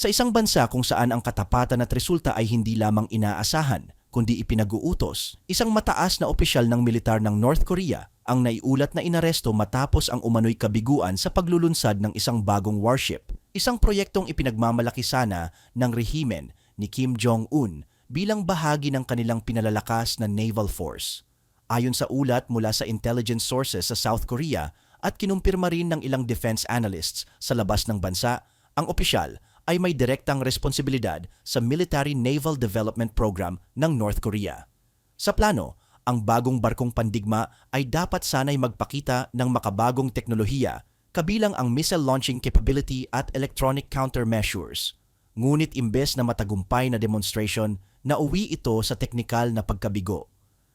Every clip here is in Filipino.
Sa isang bansa kung saan ang katapatan at resulta ay hindi lamang inaasahan, kundi ipinag-uutos, isang mataas na opisyal ng militar ng North Korea ang naiulat na inaresto matapos ang umano'y kabiguan sa paglulunsad ng isang bagong warship, isang proyektong ipinagmamalaki sana ng rehimen ni Kim Jong-un bilang bahagi ng kanilang pinalalakas na naval force. Ayon sa ulat mula sa intelligence sources sa South Korea at kinumpirma rin ng ilang defense analysts sa labas ng bansa, ang opisyal ay may direktang responsibilidad sa Military Naval Development Program ng North Korea. Sa plano, ang bagong barkong pandigma ay dapat sanay magpakita ng makabagong teknolohiya kabilang ang missile launching capability at electronic countermeasures. Ngunit imbes na matagumpay na demonstration, nauwi ito sa teknikal na pagkabigo.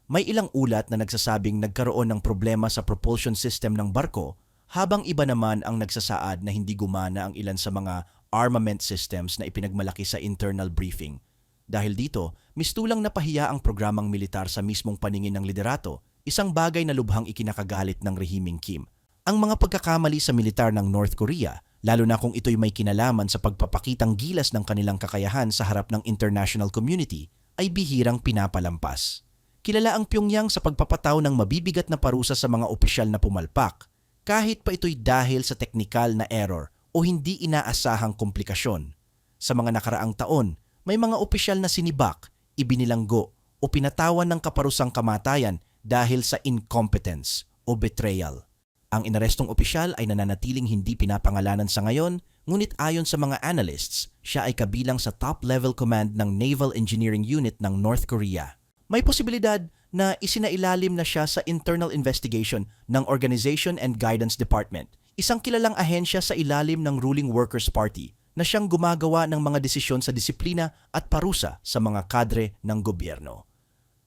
May ilang ulat na nagsasabing nagkaroon ng problema sa propulsion system ng barko habang iba naman ang nagsasaad na hindi gumana ang ilan sa mga armament systems na ipinagmalaki sa internal briefing. Dahil dito, mistulang napahiya ang programang militar sa mismong paningin ng liderato, isang bagay na lubhang ikinakagalit ng rehimeng Kim. Ang mga pagkakamali sa militar ng North Korea, lalo na kung ito'y may kinalaman sa pagpapakitang gilas ng kanilang kakayahan sa harap ng international community, ay bihirang pinapalampas. Kilala ang Pyongyang sa pagpapataw ng mabibigat na parusa sa mga opisyal na pumalpak, kahit pa ito'y dahil sa teknikal na error o hindi inaasahang komplikasyon. Sa mga nakaraang taon, may mga opisyal na sinibak, ibinilanggo o pinatawan ng kaparusang kamatayan dahil sa incompetence o betrayal. Ang inarestong opisyal ay nananatiling hindi pinapangalanan sa ngayon, ngunit ayon sa mga analysts, siya ay kabilang sa top-level command ng Naval Engineering Unit ng North Korea. May posibilidad na isinailalim na siya sa internal investigation ng Organization and Guidance Department – isang kilalang ahensya sa ilalim ng ruling Workers' Party na siyang gumagawa ng mga desisyon sa disiplina at parusa sa mga kadre ng gobyerno.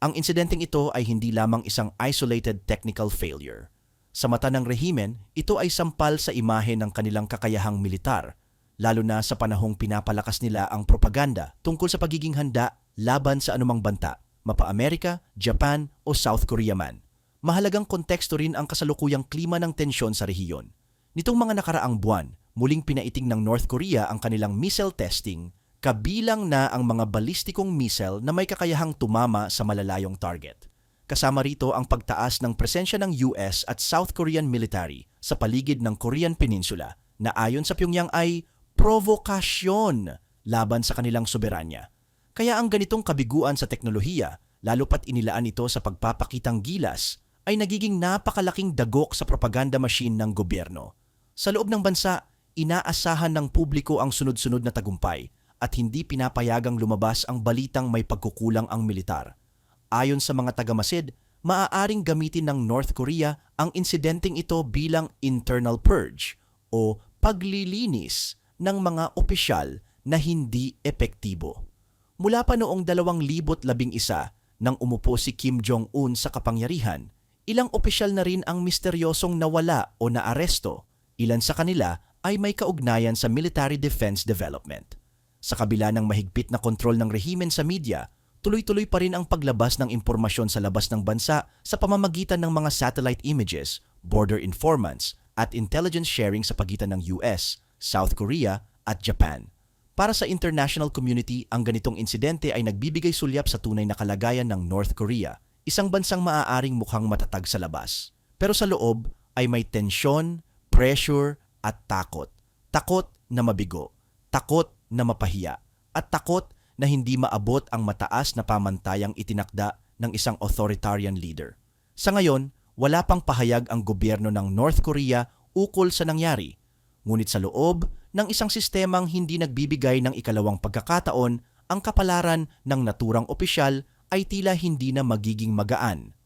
Ang insidenteng ito ay hindi lamang isang isolated technical failure. Sa mata ng rehimen, ito ay sampal sa imahe ng kanilang kakayahang militar, lalo na sa panahong pinapalakas nila ang propaganda tungkol sa pagiging handa laban sa anumang banta, mapa Amerika, Japan o South Korea man. Mahalagang konteksto rin ang kasalukuyang klima ng tensyon sa rehiyon. Nitong mga nakaraang buwan, muling pinaiting ng North Korea ang kanilang missile testing, kabilang na ang mga balistikong missile na may kakayahang tumama sa malalayong target. Kasama rito ang pagtaas ng presensya ng US at South Korean military sa paligid ng Korean Peninsula na ayon sa Pyongyang ay provokasyon laban sa kanilang soberanya. Kaya ang ganitong kabiguan sa teknolohiya, lalo pat inilaan ito sa pagpapakitang gilas, ay nagiging napakalaking dagok sa propaganda machine ng gobyerno. Sa loob ng bansa, inaasahan ng publiko ang sunod-sunod na tagumpay at hindi pinapayagang lumabas ang balitang may pagkukulang ang militar. Ayon sa mga tagamasid, maaaring gamitin ng North Korea ang insidenteng ito bilang internal purge o paglilinis ng mga opisyal na hindi epektibo. Mula pa noong 2011 nang umupo si Kim Jong-un sa kapangyarihan, ilang opisyal na rin ang misteryosong nawala o naaresto Ilan sa kanila ay may kaugnayan sa military defense development. Sa kabila ng mahigpit na kontrol ng rehimen sa media, tuloy-tuloy pa rin ang paglabas ng impormasyon sa labas ng bansa sa pamamagitan ng mga satellite images, border informants, at intelligence sharing sa pagitan ng US, South Korea, at Japan. Para sa international community, ang ganitong insidente ay nagbibigay sulyap sa tunay na kalagayan ng North Korea, isang bansang maaaring mukhang matatag sa labas. Pero sa loob ay may tensyon, pressure at takot. Takot na mabigo, takot na mapahiya, at takot na hindi maabot ang mataas na pamantayang itinakda ng isang authoritarian leader. Sa ngayon, wala pang pahayag ang gobyerno ng North Korea ukol sa nangyari. Ngunit sa loob ng isang sistemang hindi nagbibigay ng ikalawang pagkakataon, ang kapalaran ng naturang opisyal ay tila hindi na magiging magaan